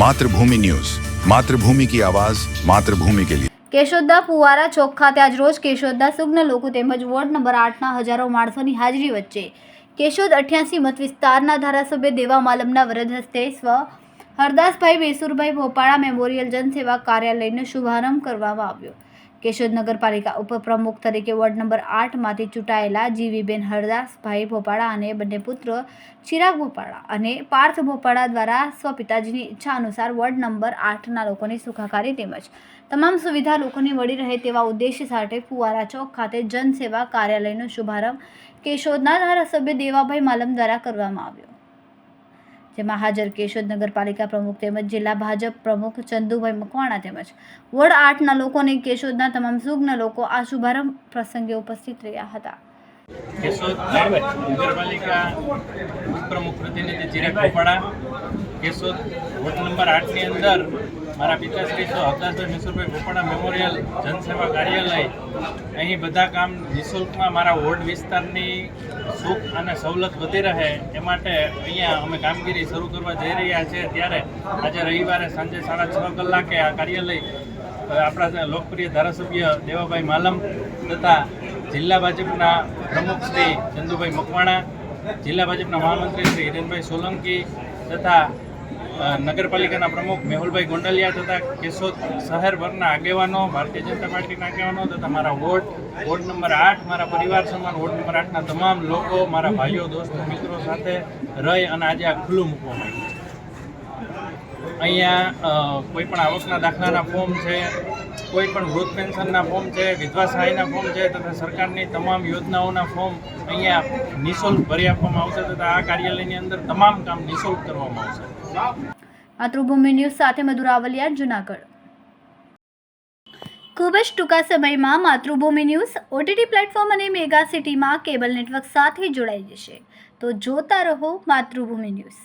Mathrubhumi news. Mathrubhumi કી આવાજ, માતૃભૂમિ કે લીએ કેશોદના પુવારા ચોક ખાતે આજરોજ કેશોદના સુગ્ન લોકો તેમજ વોર્ડ નંબર આઠના હજારો માણસોની હાજરી વચ્ચે કેશોદ અઠ્યાસી મત વિસ્તારના ધારાસભ્ય દેવા માલમના વરદ હસ્તે સ્વ હરદાસભાઈ બેસુરભાઈ ભોપાળા મેમોરિયલ જનસેવા કાર્યાલયનો શુભારંભ કરવામાં આવ્યો. કેશોદ નગરપાલિકા ઉપપ્રમુખ તરીકે વોર્ડ નંબર આઠમાંથી ચૂંટાયેલા જીવીબેન હરદાસભાઈ ભોપાળા અને બંને પુત્ર ચિરાગ ભોપાળા અને પાર્થ ભોપાળા દ્વારા સ્વપિતાજીની ઈચ્છા અનુસાર વોર્ડ નંબર આઠના લોકોની સુખાકારી તેમજ તમામ સુવિધા લોકોને મળી રહે તેવા ઉદ્દેશ્ય સાથે ફુવારા ચોક ખાતે જનસેવા કાર્યાલયનો શુભારંભ કેશોદના ધારાસભ્ય દેવાભાઈ માલમ દ્વારા કરવામાં આવ્યો. જેમાં હાજર કેશોદ નગરપાલિકા પ્રમુખ તેમજ જિલ્લા ભાજપ પ્રમુખ ચંદુભાઈ મકવાણા તેમજ વોર્ડ આઠના લોકો અને કેશોદના તમામ સુગ્ન લોકો આ શુભારંભ પ્રસંગે ઉપસ્થિત રહ્યા હતા. કેશોદ નગરપાલિકા પ્રમુખ પ્રતિનિધિ ચિરાગ કેશોદ વોર્ડ નંબર આઠની અંદર મારા પિતાશ્રી તો હતાશભાઈ મિસુરભાઈ કોપાડા મેમોરિયલ જનસેવા કાર્યાલય. અહીં બધા કામ નિઃશુલ્કમાં મારા વોર્ડ વિસ્તારની સુખ અને સવલત વધી રહે એ માટે અહીંયા અમે કામગીરી શરૂ કરવા જઈ રહ્યા છીએ. ત્યારે આજે રવિવારે સાંજે સાડા છ કલાકે આ કાર્યાલય આપણા લોકપ્રિય ધારાસભ્ય દેવાભાઈ માલમ તથા જિલ્લા ભાજપના પ્રમુખ શ્રી ચંદુભાઈ મકવાણા, જિલ્લા ભાજપના મહામંત્રી શ્રી હિરેનભાઈ સોલંકી તથા નગરપાલિકાના પ્રમુખ મેહુલભાઈ ગોંડલિયા તથા કેશોદ શહેરભરના આગેવાનો, ભારતીય જનતા પાર્ટીના આગેવાનો તથા મારા વોર્ડ વોર્ડ નંબર આઠ, મારા પરિવાર સમાન વોર્ડ નંબર આઠના તમામ લોકો, મારા ભાઈઓ, દોસ્તો, મિત્રો સાથે રહી અને આજે આ ખુલ્લું મૂકવામાં આવ્યું અહીંયા કોઈ પણ આવકના દાખલાના ફોર્મ છે કોઈ પણ વૃદ્ધ પેન્શનના ફોર્મ છે, વિધવા સહાયના ફોર્મ છે, તથા સરકારની તમામ યોજનાઓના ફોર્મ અહીંયા નિઃશુલ્ક ભરી આપવામાં આવશે તથા આ કાર્યાલયની અંદર તમામ કામ નિઃશુલ્ક કરવામાં આવશે. માતૃભૂમિ ન્યૂઝ સાથે મધુરાવલિયા જુનાગઢ. ખૂબ જ ટૂંકા સમયમાં માતૃભૂમિ ન્યૂઝ ઓટીટી પ્લેટફોર્મ અને મેગા સિટીમાં કેબલ નેટવર્ક સાથે જોડાઈ જશે. તો જોતા રહો માતૃભૂમિ ન્યૂઝ.